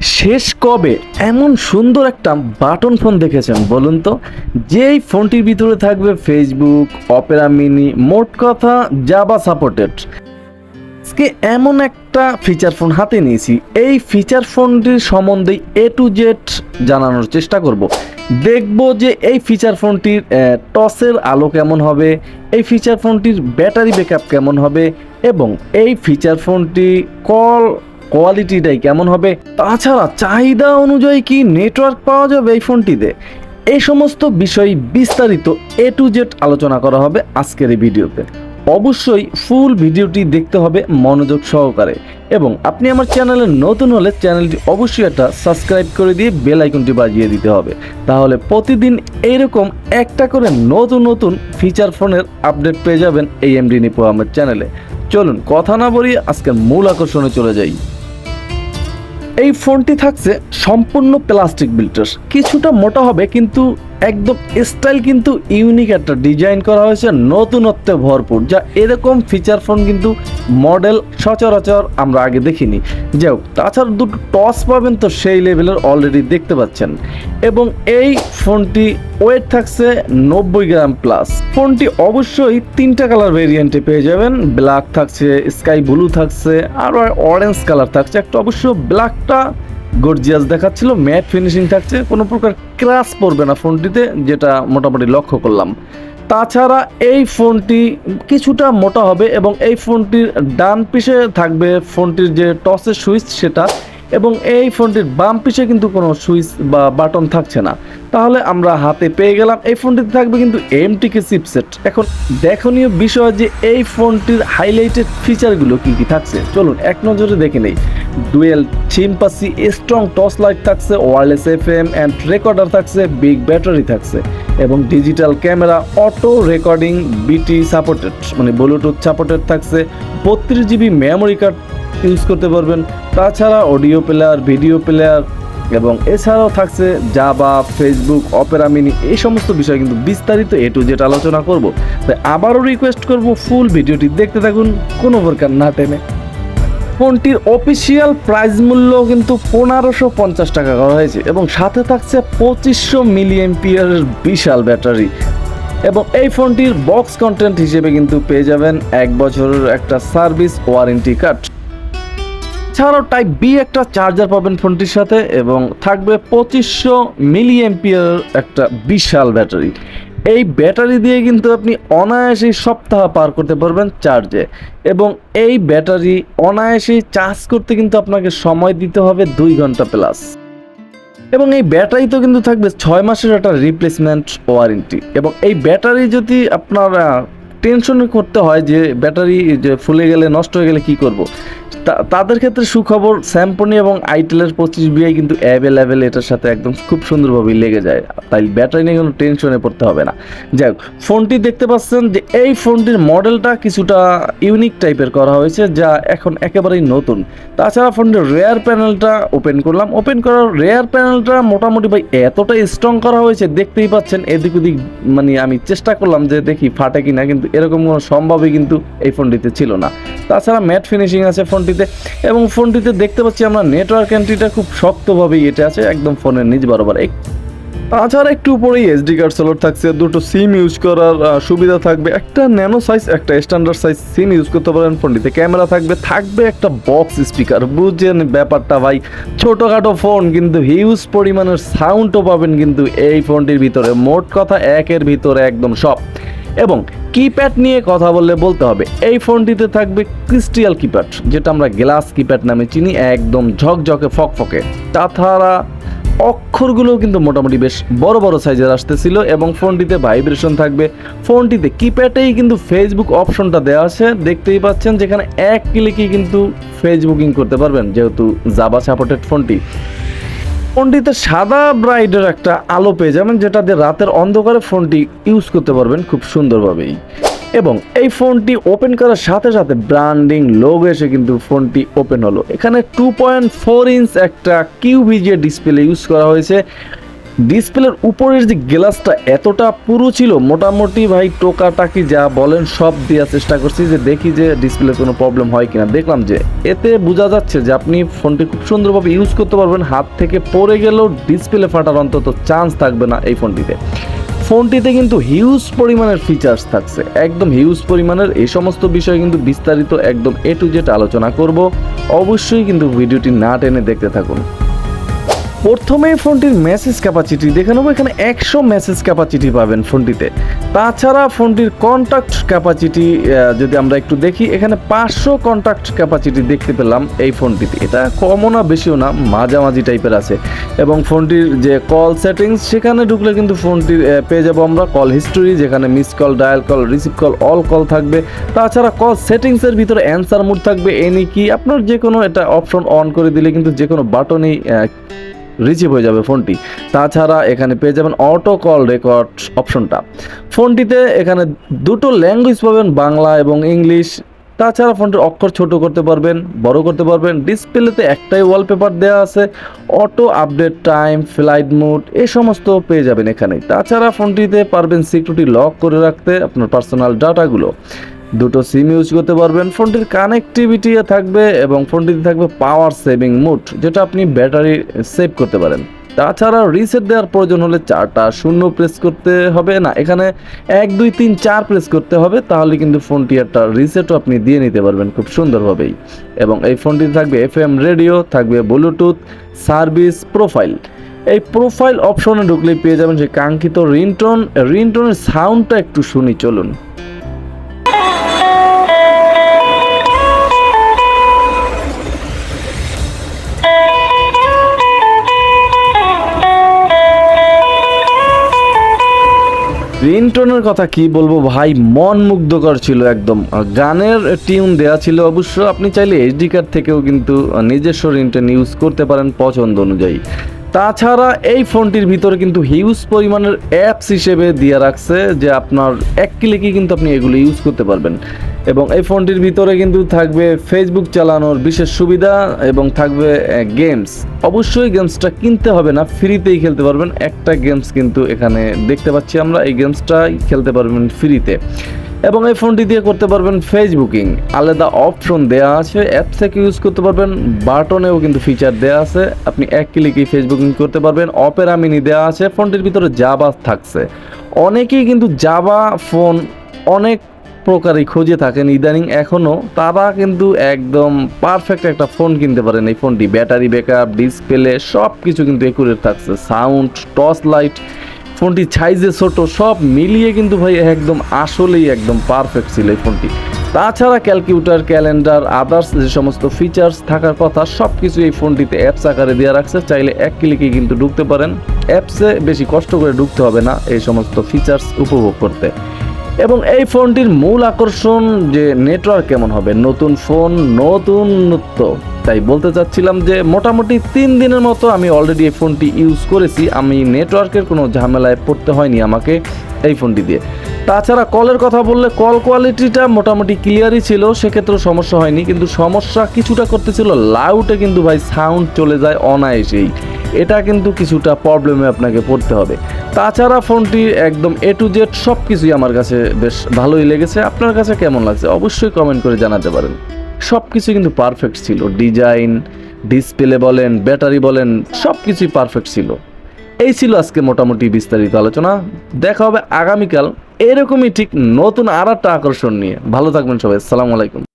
শেষ কবে এমন সুন্দর একটা বাটন ফোন দেখেছেন বলুন তো? যেই ফোনটির ভিতরে থাকবে ফেসবুক অপেরা মিনি মোট কথা জাবা সাপোর্টেড আজকে এমন একটা ফিচার ফোন হাতে নিয়েছি। এই ফিচার ফোনটির সম্বন্ধে এ টু জেড জানানোর চেষ্টা করব। দেখব যে এই ফিচার ফোনটির টসের আলো কেমন হবে, এই ফিচার ফোনটির ব্যাটারি ব্যাকআপ কেমন হবে, এবং এই ফিচার ফোনটি কল কোয়ালিটিটাই কেমন হবে? তাছাড়া চাহিদা অনুযায়ী কি নেটওয়ার্ক পাওয়া যাবে এই ফোনটিতে? এই সমস্ত বিষয় বিস্তারিত এ টু জেড আলোচনা করা হবে আজকের এই ভিডিওতে। অবশ্যই ফুল ভিডিওটি দেখতে হবে মনোযোগ সহকারে। এবং আপনি আমার চ্যানেলে নতুন হলে চ্যানেলটি অবশ্যই একটা সাবস্ক্রাইব করে দিয়ে বেল আইকনটি বাজিয়ে দিতে হবে। তাহলে প্রতিদিন এইরকম একটা করে নতুন নতুন ফিচার ফোনের আপডেট পেয়ে যাবেন এই এমডি নিপো আমার চ্যানেলে। চলুন, কথা না বলিয়ে আজকের মূল আকর্ষণে চলে যাই। এই ফোনটি থাকছে সম্পূর্ণ প্লাস্টিক বিল্টার। কিছুটা মোটা হবে কিন্তু একদম স্টাইল কিন্তু ইউনিক একটা ডিজাইন করা হয়েছে, নতুনত্বে ভরপুর, যা এরকম ফিচার ফোন কিন্তু মডেল সচরাচর আমরা আগে দেখিনি। যাই হোক, তাছাড়া দুটো টস পাবেন তো সেই লেভেলের অলরেডি দেখতে পাচ্ছেন। এবং এই ফোনটি ওয়েট থাকছে নব্বই গ্রাম প্লাস ফোনটি অবশ্যই তিনটা কালার ভেরিয়েন্টে পেয়ে যাবেন। ব্ল্যাক থাকছে স্কাই ব্লু থাকছে, আর অরেঞ্জ কালার থাকছে। একটা অবশ্য ব্ল্যাকটা গর্জিয়াস দেখাচ্ছিল, ম্যাট ফিনিশিং থাকছে, কোনো প্রকার ক্রাশ পড়বে না ফোনটিতে, যেটা মোটামুটি লক্ষ্য করলাম। তাছাড়া এই ফোনটি কিছুটা মোটা হবে এবং এই ফোনটির ডান পিসে থাকবে ফোনটির যে টসের সুইচ সেটা এবং এই ফোনটির বাম পিছে কিন্তু কোনো সুইচ বা বাটন থাকছে না। তাহলে আমরা হাতে পেয়ে গেলাম, এই ফোনটিতে থাকবে কিন্তু এমটিকে চিপসেট এখন দেখনীয় বিষয় যে এই ফোনটির হাইলাইটেড ফিচারগুলো কি কি থাকছে, চলুন এক নজরে দেখে নেই। ডুয়েল চিম্পাসি স্ট্রং টর্চ লাইট থাকছে wireless F M and recorder থাকছে বিগ ব্যাটারি থাকছে এবং digital camera auto recording BT supported মানে ব্লুটুথ সাপোর্টেড থাকছে। বত্রিশ জিবি মেমোরি কার্ড ইউজ করতে পারবেন। তাছাড়া অডিও প্লেয়ার ভিডিও প্লেয়ার এবং এছাড়াও থাকছে জাবা ফেসবুক অপেরা মিনি এই সমস্ত বিষয় কিন্তু বিস্তারিত এ টু জেড আলোচনা করব। তাই আবারও রিকোয়েস্ট করব ফুল ভিডিওটি দেখতে থাকুন, কোনো প্রকার না টেনে। ফোনটির অফিসিয়াল প্রাইস মূল্য কিন্তু পনেরোশো পঞ্চাশ টাকা করা হয়েছে এবং সাথে থাকছে পঁচিশশো মিলিয়ন পিয়ারের বিশাল ব্যাটারি। এবং এই ফোনটির বক্স কন্টেন্ট হিসেবে কিন্তু পেয়ে যাবেন এক বছরের একটা সার্ভিস ওয়ারেন্টি কার্ড ছাড়াও টাইপ বি একটা চার্জার পাবেন ফোনটির সাথে এবং থাকবে পঁচিশশো মিলি এম্পিয়ার একটা বিশাল ব্যাটারি। এই ব্যাটারি দিয়ে কিন্তু আপনি অনায়াসেই সপ্তাহ পার করতে পারবেন চার্জে। এবং এই ব্যাটারি অনায়াসেই চার্জ করতে কিন্তু আপনাকে সময় দিতে হবে দুই ঘণ্টা প্লাস এবং এই ব্যাটারি তো কিন্তু থাকবে ছয় মাসের একটা রিপ্লেসমেন্ট ওয়ারেন্টি এবং এই ব্যাটারি যদি আপনার টেনশন করতে হয় যে ব্যাটারি যে ফুলে গেলে, নষ্ট হয়ে গেলে কি করব? তাদের ক্ষেত্রে সুখবর, স্যামপনি এবং আইটেলের পঁচিশ বিআই কিন্তু অ্যাভেলেবেল এটার সাথে একদম খুব সুন্দরভাবেই লেগে যায়। তাই ব্যাটারি নিয়ে কোনো টেনশনে পড়তে হবে না। যাই হোক, ফোনটি দেখতে পাচ্ছেন যে এই ফোনটির মডেলটা কিছুটা ইউনিক টাইপের করা হয়েছে, যা এখন একেবারেই নতুন। তাছাড়া ফোনটির রেয়ার প্যানেলটা ওপেন করলাম। ওপেন করার রেয়ার প্যানেলটা মোটামুটি ভাই এতটা স্ট্রং করা হয়েছে, দেখতেই পাচ্ছেন এদিক ওদিক মানে আমি চেষ্টা করলাম যে দেখি ফাটে কিনা, কিন্তু এরকম কোনো সম্ভবই কিন্তু এই ফোনটিতে ছিল না। তাছাড়া ম্যাট ফিনিশিং আছে ফোনটিতে এবং ফোনটিতে দেখতে পাচ্ছি আমরা নেটওয়ার্ক এন্ট্রিটা খুব শক্তভাবেই এটা আছে, একদম ফোনের নিজ বরাবর। এক তাছাড়া একটু উপরেই এসডি কার্ড স্লট থাকছে, দুটো সিম ইউজ করার সুবিধা থাকবে। একটা ন্যানো সাইজ একটা স্ট্যান্ডার্ড সাইজ সিম ইউজ করতে পারেন ফোনটিতে। ক্যামেরা থাকবে থাকবে একটা বক্স স্পিকার বুঝছেন ব্যাপারটা ভাই? ছোটোখাটো ফোন কিন্তু হিউজ পরিমাণের সাউন্ডও পাবেন কিন্তু এই ফোনটির ভিতরে। মোট কথা একের ভিতরে একদম সব। এবং কিপ্যাড নিয়ে কথা বললে বলতে হবে। এই ফোনটিতে থাকবে ক্রিস্টিয়াল কিপ্যাড যেটা আমরা গ্লাস কিপ্যাড নামে চিনি, একদম ঝকঝকে, ফকফকে। তাছাড়া অক্ষরগুলোও কিন্তু মোটামুটি বেশ বড় বড় সাইজের আসতেছিল এবং ফোনটিতে ভাইব্রেশন থাকবে। ফোনটিতে কিপ্যাডেই কিন্তু ফেসবুক অপশনটা দেওয়া আছে। দেখতেই পাচ্ছেন যেখানে এক ক্লিকেই কিন্তু ফেসবুকিং করতে পারবেন, যেহেতু জাবা সাপোর্টেড ফোনটি। ফোনটিতে সাদা ব্রাইডের একটা আলো পেয়ে যাবেন, যেটা দিয়ে রাতের অন্ধকারে ফোনটি ইউজ করতে পারবেন খুব সুন্দরভাবেই। এবং এই ফোনটি ওপেন করার সাথে সাথে ব্র্যান্ডিং লোগো এসে কিন্তু ফোনটি ওপেন হলো। এখানে টু পয়েন্ট ফোর ইঞ্চ একটা কিউভিজিএ ডিসপ্লে ইউজ করা হয়েছে। ডিসপ্লের উপরের যে গ্লাসটা এতটা পুরো ছিল, মোটামুটি ভাই টোকাটাকি যা বলেন সব দেওয়ার চেষ্টা করছি যে দেখি যে ডিসপ্লে কোনো প্রবলেম হয় কিনা। দেখলাম যে এতে বোঝা যাচ্ছে যে আপনি ফোনটি খুব সুন্দরভাবে ইউজ করতে পারবেন, হাত থেকে পড়ে গেলেও ডিসপ্লে ফাটার অন্তত চান্স থাকবে না এই ফোনটিতে। ফোনটিতে কিন্তু হিউজ পরিমাণের ফিচার্স থাকছে, একদম হিউজ পরিমাণের। এই সমস্ত বিষয় কিন্তু বিস্তারিত একদম এ টু জেড আলোচনা করব। অবশ্যই কিন্তু ভিডিওটি না টেনে দেখতে থাকুন। প্রথমেই ফোনটির মেসেজ ক্যাপাসিটি দেখে নেব, এখানে একশো মেসেজ ক্যাপাসিটি পাবেন ফোনটিতে। তাছাড়া ফোনটির কন্ট্যাক্ট ক্যাপাসিটি যদি আমরা একটু দেখি, এখানে পাঁচশো কন্ট্যাক্ট ক্যাপাসিটি দেখতে পেলাম এই ফোনটিতে। এটা কমও না, বেশিও না, মাঝামাঝি টাইপের আছে। এবং ফোনটির যে কল সেটিংস সেখানে ঢুকলে কিন্তু ফোনটির পেয়ে যাব আমরা কল হিস্টোরি যেখানে miss call dial call receive call all call থাকবে। তাছাড়া কল সেটিংসের ভিতরে অ্যান্সার মোড থাকবে এনি কি আপনার যে কোনো এটা অপশন অন করে দিলে কিন্তু যে কোনো বাটনেই রিসিভ হয়ে যাবে ফোনটি। তাছাড়া এখানে পেয়ে যাবেন অটো কল রেকর্ড অপশনটা। ফোনটিতে এখানে দুটো ল্যাঙ্গুয়েজ পাবেন, বাংলা এবং ইংলিশ। তাছাড়া ফোনটির অক্ষর ছোট করতে পারবেন, বড় করতে পারবেন। ডিসপ্লেতে একটাই ওয়ালপেপার দেওয়া আছে, auto update time, flight mode, এ সমস্ত পেয়ে যাবেন এখানে তাছাড়া ফোনটিতে পারবেন সিকিউরিটি লক করে রাখতে আপনার পার্সোনাল ডাটাগুলো দুটো সিম ইউজ করতে পারবেন। ফোনটির কানেক্টিভিটি থাকবে এবং ফোনটিতে থাকবে পাওয়ার সেভিং মোড যেটা আপনি ব্যাটারি সেভ করতে পারেন। তাছাড়া রিসেট দেওয়ার প্রয়োজন হলে চারটা শূন্য প্রেস করতে হবে না। এখানে এক, দুই, তিন, চার প্রেস করতে হবে, তাহলে কিন্তু ফোনটি একটা রিসেটও আপনি দিয়ে নিতে পারবেন খুব সুন্দরভাবেই। এবং এই ফোনটিতে থাকবে এফ এম রেডিও থাকবে ব্লুটুথ সার্ভিস প্রোফাইল এই প্রোফাইল অপশনে ঢুকলে পেয়ে যাবেন সেই কাঙ্ক্ষিত রিংটোন রিংটোনের সাউন্ডটা একটু শুনি, চলুন। রিংটোনের কথা কি বলব ভাই? মন মুগ্ধকর ছিল একদম। গানের টিউন দেয়া ছিল অবশ্য আপনি চাইলে এইচডি কার্ড থেকেও কিন্তু নিজস্ব রিংটোন ইউজ করতে পারেন পছন্দ অনুযায়ী। তাছাড়া এই ফোনটির ভিতরে কিন্তু হিউজ পরিমাণের অ্যাপস হিসেবে দিয়ে রাখছে যে আপনার এক ক্লিকে কিন্তু আপনি এগুলো ইউজ করতে পারবেন। এবং এই ফোনটির ভিতরে কিন্তু থাকবে ফেসবুক চালানোর বিশেষ সুবিধা এবং থাকবে গেমস অবশ্যই গেমসটা কিনতে হবে না ফ্রিতেই খেলতে পারবেন। একটা গেমস কিন্তু এখানে দেখতে পাচ্ছি আমরা, এই গেমসটাই খেলতে পারবেন ফ্রিতে এবং এই ফোনটি দিয়ে করতে পারবেন ফেসবুকিং আলাদা অপশন দেওয়া আছে অ্যাপ থেকে ইউজ করতে পারবেন, বাটনেও কিন্তু ফিচার দেওয়া আছে। আপনি এক ক্লিকেই ফেসবুকিং করতে পারবেন অপেরা মিনি দেওয়া আছে, ফোনটির ভিতরে জাবা থাকছে। অনেকেই কিন্তু জাবা ফোন অনেক প্রকারই খুঁজে থাকেন। ইদানিং এখনও তারা কিন্তু একদম পারফেক্ট একটা ফোন কিনতে পারেন। এই ফোনটি ব্যাটারি ব্যাকআপ ডিসপ্লে সব কিছু কিন্তু একুরেট থাকছে। সাউন্ড টর্চ লাইট ফোনটি সাইজে ছোট, সব মিলিয়ে কিন্তু ভাই একদম আসলেই একদম পারফেক্ট ছিল এই ফোনটি। তাছাড়া ক্যালকুলেটর ক্যালেন্ডার আদার্স যে সমস্ত ফিচার্স থাকার কথা সব কিছু এই ফোনটিতে অ্যাপস আকারে দেওয়া রাখছে। চাইলে এক ক্লিকে কিন্তু ঢুকতে পারেন। অ্যাপসে বেশি কষ্ট করে ঢুকতে হবে না এই সমস্ত ফিচার্স উপভোগ করতে। এবং এই ফোনটির মূল আকর্ষণ যে নেটওয়ার্ক কেমন হবে? নতুন ফোন নতুনত্ব তাই বলতে চাচ্ছিলাম যে মোটামুটি তিন দিনের মতো আমি অলরেডি এই ফোনটি ইউজ করেছি। আমি নেটওয়ার্কের কোনো ঝামেলায় পড়তে হয়নি আমাকে এই ফোনটি দিয়ে। তাছাড়া কলের কথা বললে কল কোয়ালিটিটা মোটামুটি ক্লিয়ারই ছিল সেক্ষেত্রে সমস্যা হয়নি। কিন্তু সমস্যা কিছুটা করতেছিল লাউটে কিন্তু ভাই সাউন্ড চলে যায় অনায়াসেই। এটা কিন্তু কিছুটা প্রবলেমে আপনাকে পড়তে হবে। তাছাড়া ফোনটি একদম এ টু জেড সব কিছুই আমার কাছে বেশ ভালোই লেগেছে। আপনার কাছে কেমন লাগছে? অবশ্যই কমেন্ট করে জানাতে পারেন। সব কিছু কিন্তু পারফেক্ট ছিল। ডিজাইন ডিসপ্লে বলেন ব্যাটারি বলেন সব কিছুই পারফেক্ট ছিল। এই ছিল আজকে মোটামুটি বিস্তারিত আলোচনা। দেখা হবে আগামীকাল। এরকমই ঠিক নতুন আর একটা আকর্ষণ নিয়ে। ভালো থাকবেন সবাই। আসসালামু আলাইকুম।